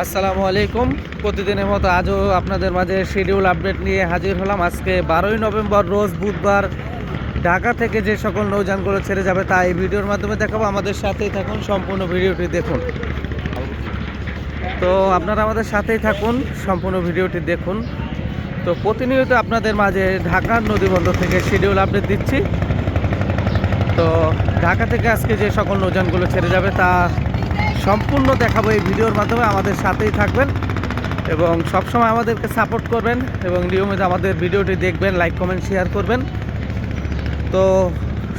আসসালামু আলাইকুম। প্রতিদিনের মতো আজও আপনাদের মাঝে শিডিউল আপডেট নিয়ে হাজির হলাম। আজকে বারোই নভেম্বর, রোজ বুধবার ঢাকা থেকে যে সকল নৌযানগুলো ছেড়ে যাবে তা এই ভিডিওর মাধ্যমে দেখাবো। আমাদের সাথেই থাকুন, সম্পূর্ণ ভিডিওটি দেখুন। তো আপনারা আমাদের সাথেই থাকুন, সম্পূর্ণ ভিডিওটি দেখুন। তো প্রতিনিয়ত আপনাদের মাঝে ঢাকার নদীবন্দর থেকে শিডিউল আপডেট দিচ্ছি। তো ঢাকা থেকে আজকে যে সকল নৌযানগুলো ছেড়ে যাবে তা সম্পূর্ণ দেখাবো এই ভিডিওর মাধ্যমে। আমাদের সাথেই থাকবেন এবং সবসময় আমাদেরকে সাপোর্ট করবেন এবং নিয়মিত আমাদের ভিডিওটি দেখবেন লাইক কমেন্ট শেয়ার করবেন। তো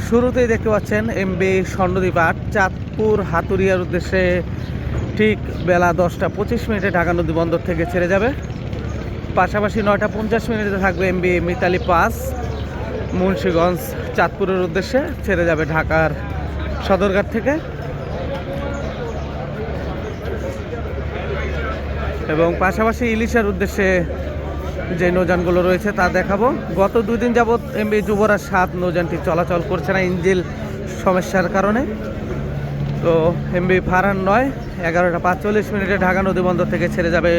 শুরুতেই দেখতে পাচ্ছেন এমবি স্বর্ণদ্বীপ আট, চাঁদপুর হাতুরিয়ার উদ্দেশ্যে ঠিক বেলা দশটা পঁচিশ মিনিটে ঢাকা নদী বন্দর থেকে ছেড়ে যাবে। পাশাপাশি নয়টা পঞ্চাশ মিনিটে থাকবে এমবি মিতালি পাস, মুন্সীগঞ্জ, চাঁদপুরের উদ্দেশ্যে ছেড়ে যাবে ঢাকার সদরঘাট থেকে। এবং পাশাপাশি ইলিশার উদ্দেশ্যে যে নৌযানগুলো রয়েছে তা দেখাবো। গত দুই দিন যাবৎ এমবি যুবরাজ সাত নৌযানটি চলাচল করছে না, ইঞ্জিল সমস্যার কারণে। তো এমবি ফারান নয়, এগারোটা পাঁচচল্লিশ মিনিটে ঢাকা নদী বন্দর থেকে ছেড়ে যাবে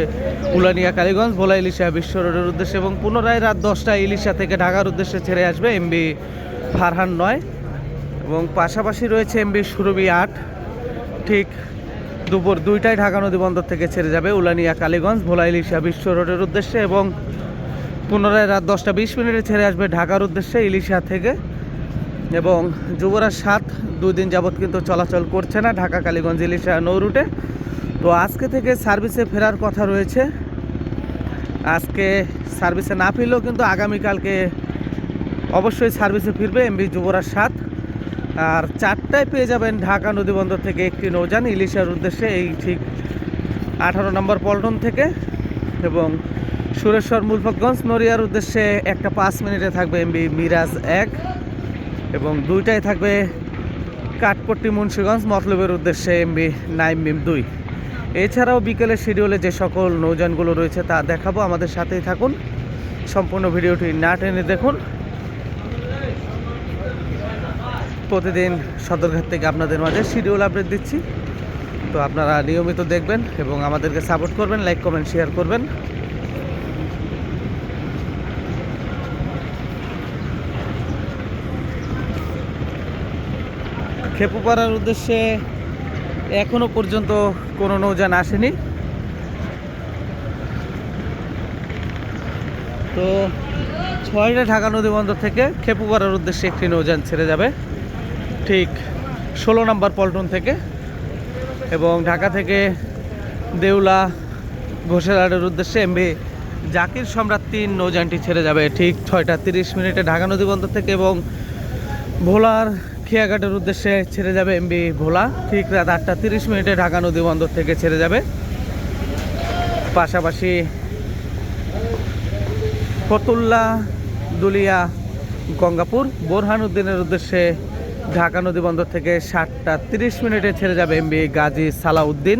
উলানিয়া কালীগঞ্জ, ভোলা ইলিশা বিশ্ব রোডের উদ্দেশ্যে এবং পুনরায় রাত দশটায় ইলিশা থেকে ঢাকার উদ্দেশ্যে ছেড়ে আসবে এমবি ফারহান নয়। এবং পাশাপাশি রয়েছে এমবি সুরবি আট, ঠিক দুপুর দুইটায় ঢাকা নদী বন্দর থেকে ছেড়ে যাবে উলানিয়া কালীগঞ্জ, ভোলা ইলিশা বিশ্ব রোডের উদ্দেশ্যে এবং পুনরায় রাত দশটা বিশ মিনিটে ছেড়ে আসবে ঢাকার উদ্দেশ্যে ইলিশা থেকে। এবং যুবরাজ সাত দিন যাবৎ কিন্তু চলাচল করছে না ঢাকা কালীগঞ্জ ইলিশা নৌ রুটে। তো আজকে থেকে সার্ভিসে ফেরার কথা রয়েছে। আজকে সার্ভিসে না ফিরলেও কিন্তু আগামীকালকে অবশ্যই সার্ভিসে ফিরবে এমবি যুবরাজ সাত। আর চারটায় পেয়ে যাবেন ঢাকা নদীবন্দর থেকে একটি নৌযান, ইলিশার উদ্দেশ্যে এই ঠিক আঠারো নম্বর পল্টন থেকে এবং সুরেশ্বর মুলফতগঞ্জ নড়িয়ার উদ্দেশ্যে একটা পাঁচ মিনিটে থাকবে এমবি মিরাজ এক এবং দুইটায় থাকবে কাঠপট্টি মুন্সীগঞ্জ মতলবের উদ্দেশ্যে এমবি নাইম মিম দুই। এছাড়াও বিকেলের শিডিউলে যে সকল নৌযানগুলো রয়েছে তা দেখাবো। আমাদের সাথেই থাকুন। সম্পূর্ণ ভিডিওটি না টেনে দেখুন। প্রতিদিন সদরঘাট থেকে আপনাদের মাঝে শিডিউল আপডেট দিচ্ছি। তো আপনারা নিয়মিত দেখবেন এবং আমাদেরকে সাপোর্ট করবেন লাইক কমেন্ট শেয়ার করবেন। খেপুপাড়ার উদ্দেশ্যে এখনও পর্যন্ত কোনো নৌযান আসেনি। তো ছয়টা ঢাকা নদী বন্দর থেকে খেপুপাড়ার উদ্দেশ্যে একটি নৌযান ছেড়ে যাবে। ঠিক ষোলো নম্বর পল্টন থেকে এবং ঢাকা থেকে দেউলা ঘোষেরহাটের উদ্দেশ্যে এমবি জাকির সম্রাট তিন নৌযানটি ছেড়ে যাবে ঠিক ছয়টা তিরিশ মিনিটে ঢাকা নদী বন্দর থেকে এবং ভোলার খেয়াঘাটের উদ্দেশ্যে ছেড়ে যাবে এমবি ভোলা। ঠিক রাত আটটা তিরিশ মিনিটে ঢাকা নদী বন্দর থেকে ছেড়ে যাবে। পাশাপাশি ফতুল্লা দুলিয়া গঙ্গাপুর বোরহানুদ্দিনের উদ্দেশ্যে ঢাকা নদী বন্দর থেকে সাতটা তিরিশ মিনিটে ছেড়ে যাবে এমবি গাজী সালাউদ্দিন।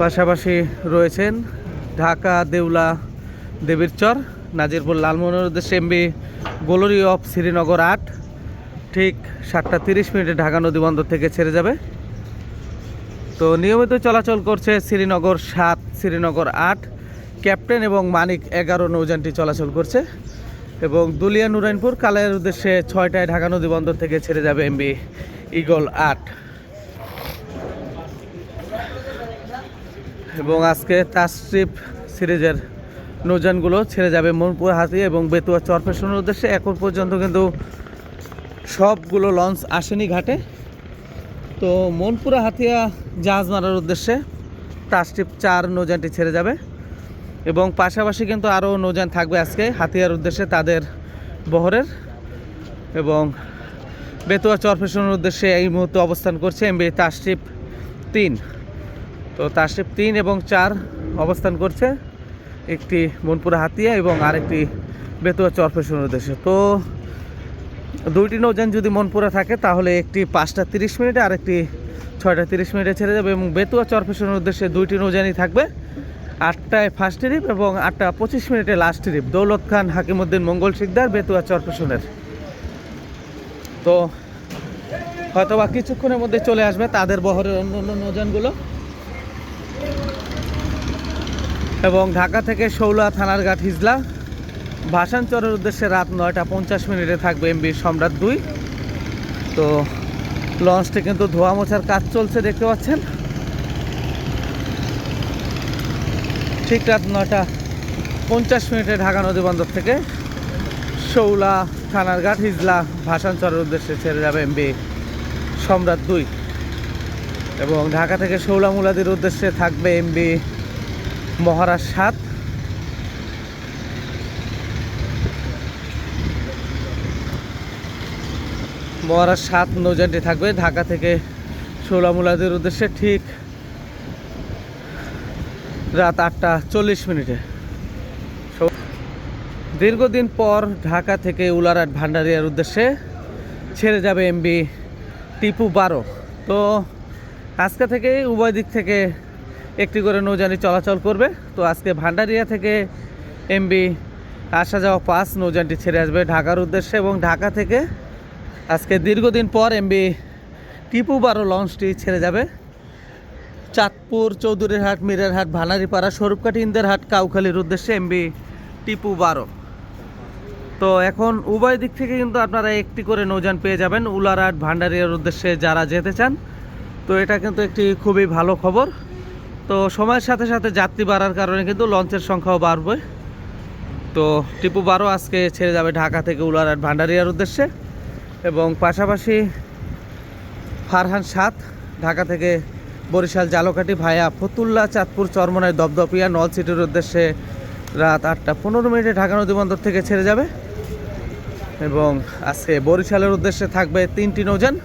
পাশাপাশি রয়েছেন ঢাকা দেউলা দেবীরচর, নাজিরপুর লালমোহনের উদ্দেশ্যে এমবি গোলরি অফ শ্রীনগর আট। ঠিক সাতটা তিরিশ মিনিটে ঢাকা নদী বন্দর থেকে ছেড়ে যাবে। তো নিয়মিত চলাচল করছে শ্রীনগর সাত, শ্রীনগর আট। ক্যাপ্টেন এবং মানিক এগারো নৌযানটি চলাচল করছে। এবং দুলিয়া নুরাইনপুর, কালের উদ্দেশ্যে ছয়টায় ঢাকা নদী বন্দর থেকে ছেড়ে যাবে এমবি ইগল আট। এবং আজকে তাস্ট্রিপ সিরিজের নৌযানগুলো ছেড়ে যাবে মনপুর হাতি এবং বেতুয়া চরফেশনের উদ্দেশ্যে। এখন পর্যন্ত কিন্তু সবগুলো লঞ্চ আসেনি ঘাটে। তো মনপুরা হাতিয়া জাহাজ মারার উদ্দেশ্যে তাস্ট্রিপ চার নৌযানটি ছেড়ে যাবে। এবং পাশাপাশি কিন্তু আরও নৌযান থাকবে আজকে, হাতিয়ার উদ্দেশ্যে তাদের বহরের এবং বেতুয়া চরফেশনের উদ্দেশ্যে এই মুহূর্তে অবস্থান করছে এমবি তাস্ট্রিপ তিন। তো তাস্ট্রিপ তিন এবং চার অবস্থান করছে, একটি মনপুরা হাতিয়া এবং আরেকটি বেতুয়া চরফেশনের উদ্দেশ্যে। তো দুইটি নৌযান যদি মনপুরা থাকে, তাহলে একটি পাঁচটা তিরিশ মিনিটে আরেকটি ছয়টা তিরিশ মিনিটে ছেড়ে যাবে এবং বেতুয়া চরফেশনের উদ্দেশ্যে দুইটি নৌযানই থাকবে। আটটায় ফার্স্ট ট্রিপ এবং আটটা পঁচিশ মিনিটে লাস্ট ট্রিপ দৌলত খান, হাকিমুদ্দিন, মঙ্গল শিকদার, বেতুয়া চরপেশনের তো হয়তো বা কিছুক্ষণের মধ্যে চলে আসবে তাদের বহরের অন্য অন্য নৌযানগুলো। এবং ঢাকা থেকে শৌলা থানার ঘাট হিজলা। ভাসানচরের উদ্দেশ্যে রাত নয়টা পঞ্চাশ মিনিটে থাকবে এমবি সম্রাট দুই। তো লঞ্চটি কিন্তু ধোয়া মোছার কাজ চলছে, দেখতে পাচ্ছেন? ঠিক রাত নয়টা পঞ্চাশ মিনিটে ঢাকা নদী বন্দর থেকে শৌলা থানার ঘাট হিজলা ভাসানচরের উদ্দেশ্যে ছেড়ে যাবে এমবি সম্রাট দুই। এবং ঢাকা থেকে শৌলা মুলাদির উদ্দেশ্যে থাকবে এমবি মহারাজ সাত। মহারাজ সাত নৌজানটি থাকবে ঢাকা থেকে শৌলা মুলাদির উদ্দেশ্যে ঠিক রাত আটটা চল্লিশ মিনিটে। দীর্ঘদিন পর ঢাকা থেকে উলারহাট ভান্ডারিয়ার উদ্দেশ্যে ছেড়ে যাবে এমবি টিপু বারো। তো, আজকে থেকে উভয় দিক থেকে একটি করে নৌযানি চলাচল করবে। তো, আজকে ভান্ডারিয়া থেকে এমবি আসা যাওয়া পাঁচ নৌযানটি ছেড়ে আসবে ঢাকার উদ্দেশ্যে এবং ঢাকা থেকে আজকে দীর্ঘদিন পর এমবি টিপু বারো লঞ্চটি ছেড়ে যাবে। চাঁদপুর, চৌধুরীরহাট, মিরেরহাট, ভানারিপাড়া, স্বরূপকাঠি, ইন্দেরহাট, কাউখালীর উদ্দেশ্যে এমবি টিপু বারো। তো এখন উভয় দিক থেকে কিন্তু আপনারা একটি করে নৌযান পেয়ে যাবেন উলারহাট, ভান্ডারিয়ার উদ্দেশ্যে যারা যেতে চান। তো এটা কিন্তু একটি খুবই ভালো খবর। তো সময়ের সাথে সাথে যাত্রী বাড়ার কারণে কিন্তু লঞ্চের সংখ্যাও বাড়বে। তো টিপু বারো আজকে ছেড়ে যাবে ঢাকা থেকে উলারহাট, ভান্ডারিয়ার উদ্দেশ্যে। এবং পাশাপাশি ফারহান সাত ঢাকা থেকে বরিশাল জালকাঠি ভায়া ফতুল্লা, চাঁদপুর চরমনায় দপদপিয়া, নল সিটির উদ্দেশ্যে রাত আটটা পনেরো মিনিটে ঢাকা নদী বন্দর থেকে ছেড়ে যাবে। এবং আজকে বরিশালের উদ্দেশ্যে থাকবে তিনটি নৌযান।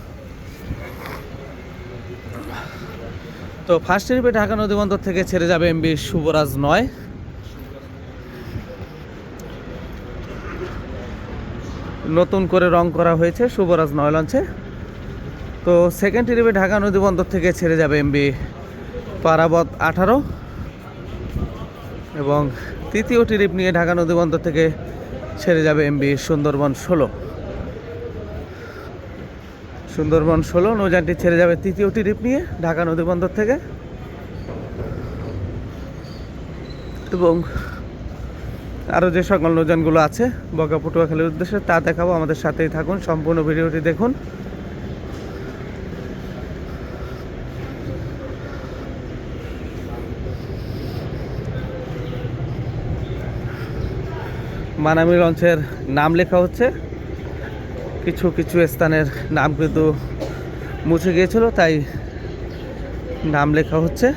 তো ফার্স্ট ট্রিপে ঢাকা নদী বন্দর থেকে ছেড়ে যাবে এমবি শুভরাজ নয়। নতুন করে রং করা হয়েছে শুভরাজ নয় লঞ্চে। তো সেকেন্ড ট্রিপে ঢাকা নদী বন্দর থেকে ছেড়ে যাবে এমবি পারাবত আঠারো। এবং তৃতীয় ট্রিপ নিয়ে ঢাকা নদী বন্দর থেকে ছেড়ে যাবে এমবি সুন্দরবন ষোলো। সুন্দরবন ষোলো, নৌযানটি ছেড়ে যাবে তৃতীয় ট্রিপ নিয়ে ঢাকা নদী বন্দর থেকে। এবং আরও যে সকল নৌযানগুলো আছে বগা পটুয়াখালীর উদ্দেশ্যে তা দেখাবো। আমাদের সাথেই থাকুন, সম্পূর্ণ ভিডিওটি দেখুন। মানামি লঞ্চের নাম লেখা হচ্ছে। কিছু কিছু স্থানের নাম কিন্তু মুছে গিয়েছিল, তাই নাম লেখা হচ্ছে।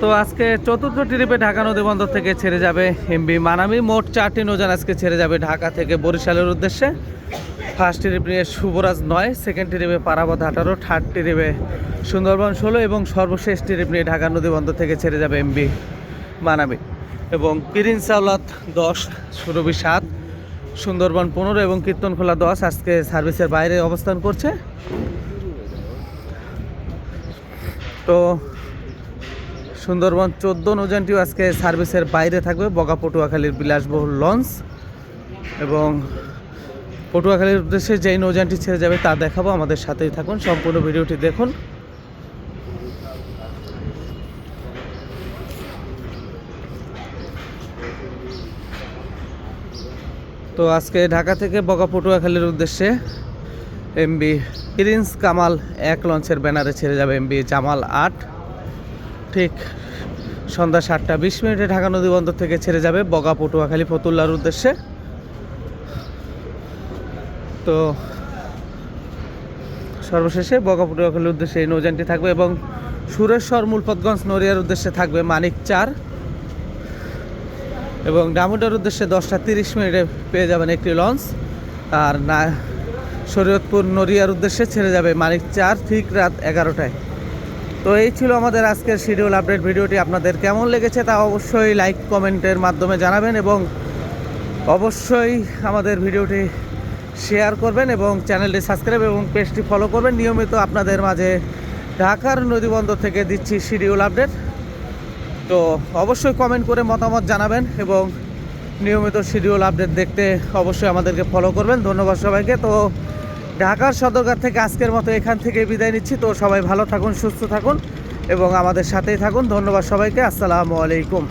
তো আজকে চতুর্থ ট্রিপে ঢাকা নদী বন্দর থেকে ছেড়ে যাবে এমবি মানামি। মোট চারটি নৌযান আজকে ছেড়ে যাবে ঢাকা থেকে বরিশালের উদ্দেশ্যে। ফার্স্ট ট্রিপ শুভরাজ নয় সেকেন্ড ট্রিপে পারাবত আঠারো থার্ড ট্রিপে সুন্দরবন ষোলো এবং সর্বশেষ ট্রিপ নিয়ে ঢাকা নদী বন্দর থেকে ছেড়ে যাবে এমবি মানাবি। এবং প্রিন্স আওলাত দশ, সুরভি সাত, সুন্দরবন পনেরো এবং কীর্তনখোলা দশ আজকে সার্ভিসের বাইরে অবস্থান করছে। তো সুন্দরবন চোদ্দ নৌযানটিও আজকে সার্ভিসের বাইরে থাকবে বগা পটুয়াখালীর বিলাসবহুল লঞ্চ এবং পটুয়াখালীর উদ্দেশ্যে যেই নৌযানটি ছেড়ে যাবে তা দেখাবো। আমাদের সাথেই থাকুন, সম্পূর্ণ ভিডিওটি দেখুন। তো আজকে ঢাকা থেকে বগা পটুয়াখালীর উদ্দেশ্যে এমবি প্রিন্স কামাল এক লঞ্চের ব্যানারে ছেড়ে যাবে এমবি জামাল আট। ঠিক সন্ধ্যা সাতটা বিশ মিনিটে ঢাকা নদী বন্দর থেকে ছেড়ে যাবে বগা পটুয়াখালী ফতুল্লার উদ্দেশ্যে। তো সর্বশেষে বগা পটুয়াখালীর উদ্দেশ্যে এই নৌযানটি থাকবে এবং সুরেশ্বর মূলপতগঞ্জ নড়িয়ার উদ্দেশ্যে থাকবে মানিক চার। এবং ডামুডার উদ্দেশ্যে দশটা তিরিশ মিনিটে পেয়ে যাবেন একটি লঞ্চ। আর না, শরীয়তপুর নড়িয়ার উদ্দেশ্যে ছেড়ে যাবে মানিক চার ঠিক রাত এগারোটায়। তো এই ছিল আমাদের আজকের শিডিউল আপডেট ভিডিওটি। আপনাদের কেমন লেগেছে তা অবশ্যই লাইক, কমেন্টের মাধ্যমে জানাবেন এবং অবশ্যই আমাদের ভিডিওটি শেয়ার করবেন এবং চ্যানেলটি সাবস্ক্রাইব এবং পেজটি ফলো করবেন। নিয়মিত আপনাদের মাঝে ঢাকার নদীবন্দর থেকে দিচ্ছি শিডিউল আপডেট। তো অবশ্যই কমেন্ট করে মতামত জানাবেন এবং নিয়মিত শিডিউল আপডেট দেখতে অবশ্যই আমাদেরকে ফলো করবেন। ধন্যবাদ সবাইকে। তো ঢাকার সদরঘাট থেকে আজকের মতো এখান থেকে বিদায় নিচ্ছি। তো সবাই ভালো থাকুন, সুস্থ থাকুন এবং আমাদের সাথেই থাকুন। ধন্যবাদ সবাইকে। আসসালামু আলাইকুম।